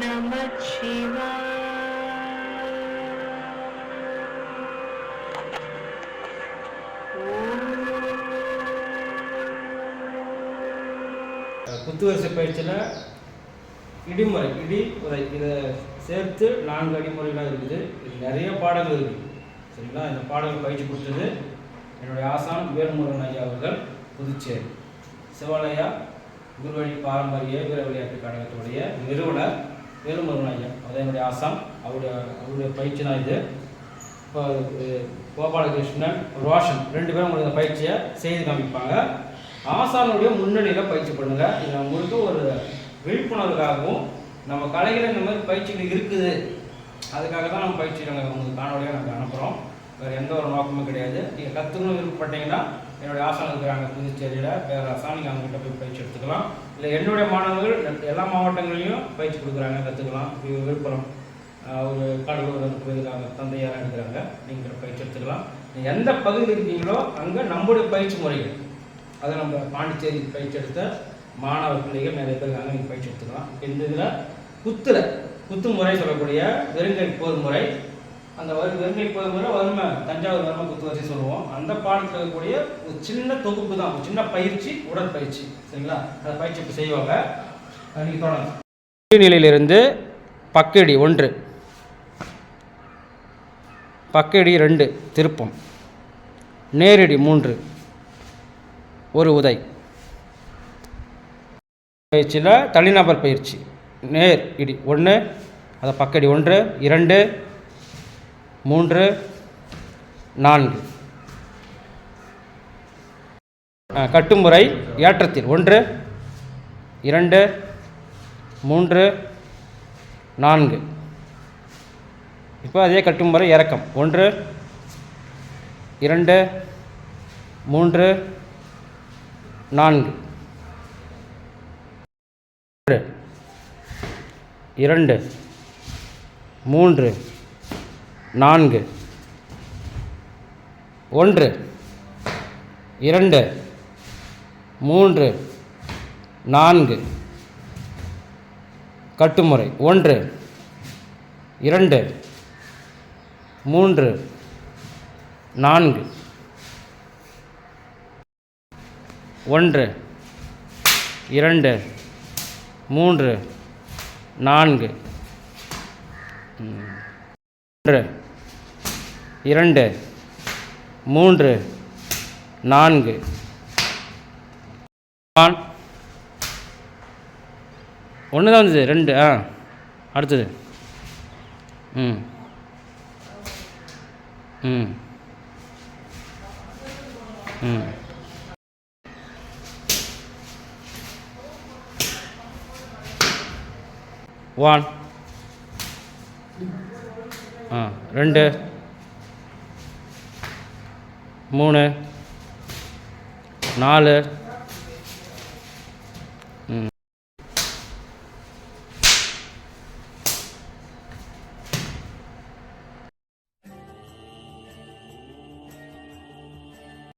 நம சிவாய பயிற்சியில் இடிமுறை இடி உதை இதை சேர்த்து நான்கு அடிமுறைகளாக இருக்குது. இது நிறைய பாடங்கள் இருக்குது. சரிங்களா? இந்த பாடங்கள் பயிற்சி கொடுத்தது என்னுடைய ஆசான் வேல்முருகன் ஐயா அவர்கள் புதுச்சேரி. சிவாலயா குருவழி பாரம்பரிய வீர விளையாட்டு கழகத்துடைய நிறுவனர் வேலுமுருகன் ஐயா அதான் என்னுடைய ஆசாம் அவருடைய அவருடைய பயிற்சி தான் இது. இப்போ கோபாலகிருஷ்ணன் ரோஷன் ரெண்டு பேரும் உங்களுக்கு இந்த பயிற்சியை செய்து காமிப்பாங்க. ஆசானுடைய முன்னணியில் பயிற்சி பண்ணுங்க. இது உங்களுக்கு ஒரு விழிப்புணர்வுக்காகவும் நம்ம கலைகள் இந்த மாதிரி பயிற்சிகள் இருக்குது. அதுக்காக தான் நம்ம பயிற்சி நாங்கள் உங்களுக்கு காணொலியாக நாங்கள் அனுப்புகிறோம் வேறு எந்த ஒரு நோக்கமும் கிடையாது. நீங்கள் கற்றுக்கணும் விருப்பப்பட்டீங்கன்னா என்னுடைய ஆசான் இருக்கிறாங்க புதுச்சேரியில் பேராசான் நீங்கள் அவங்ககிட்ட போய் பயிற்சி எடுத்துக்கலாம். இல்லை என்னுடைய மாணவர்கள் எல்லா மாவட்டங்களையும் பயிற்சி கொடுக்குறாங்க கற்றுக்கலாம் விழுப்புரம் ஒரு கடலூர் அந்த கோயிலுக்காக தந்தையாராக இருக்கிறாங்க. நீங்கள் பயிற்சி எடுத்துக்கலாம். நீங்கள் எந்த பகுதியில் இருக்கீங்களோ அங்கே நம்முடைய பயிற்சி முறைகள். அதை நம்ம பாண்டிச்சேரி பயிற்சி எடுத்த மாணவ பிள்ளைகள் நிறைய பேர் இருக்காங்க நீங்கள் பயிற்சி எடுத்துக்கலாம். இந்த இதில் குத்துல குத்து முறை சொல்லக்கூடிய வெறுங்கை போர் முறை அந்த வறு வெறுமை போர் வறுமை தஞ்சாவூர் வறுமை குத்து சொல்லுவோம். அந்த பாடத்தில் இருக்கக்கூடிய ஒரு சின்ன தொகுப்பு தான் ஒரு சின்ன பயிற்சி உடற்பயிற்சி. சரிங்களா? அந்த பயிற்சி இப்போ செய்வாங்க. நீங்கள் தொடங்க. நிலையிலிருந்து பக்கடி ஒன்று பக்கடி ரெண்டு திருப்பம். நேரடி மூன்று ஒரு உதை. பயிற்சியில் தனிநபர் பயிற்சி. நேர் இடி ஒன்று அதை பக்கடி ஒன்று இரண்டு மூன்று நான்கு. கட்டுமுறை ஏற்றத்தில். ஒன்று இரண்டு மூன்று நான்கு. இப்போ அதே கட்டுமுறை இறக்கம். ஒன்று இரண்டு மூன்று நான்கு. இரண்டு மூன்று. நான்கு. ஒன்று. இரண்டு. மூன்று. நான்கு. கட்டுமுறை. ஒன்று. இரண்டு. மூன்று. நான்கு. ஒன்று. இரண்டு. மூன்று. நான்கு. ஒன்று இரண்டு மூன்று நான்கு. ஆன். ஒன்று தான் வந்தது ரெண்டு ஆ அடுத்தது. ம். ம். ம். ஒன் ஆ ரெண்டு. மூணு. நாலு.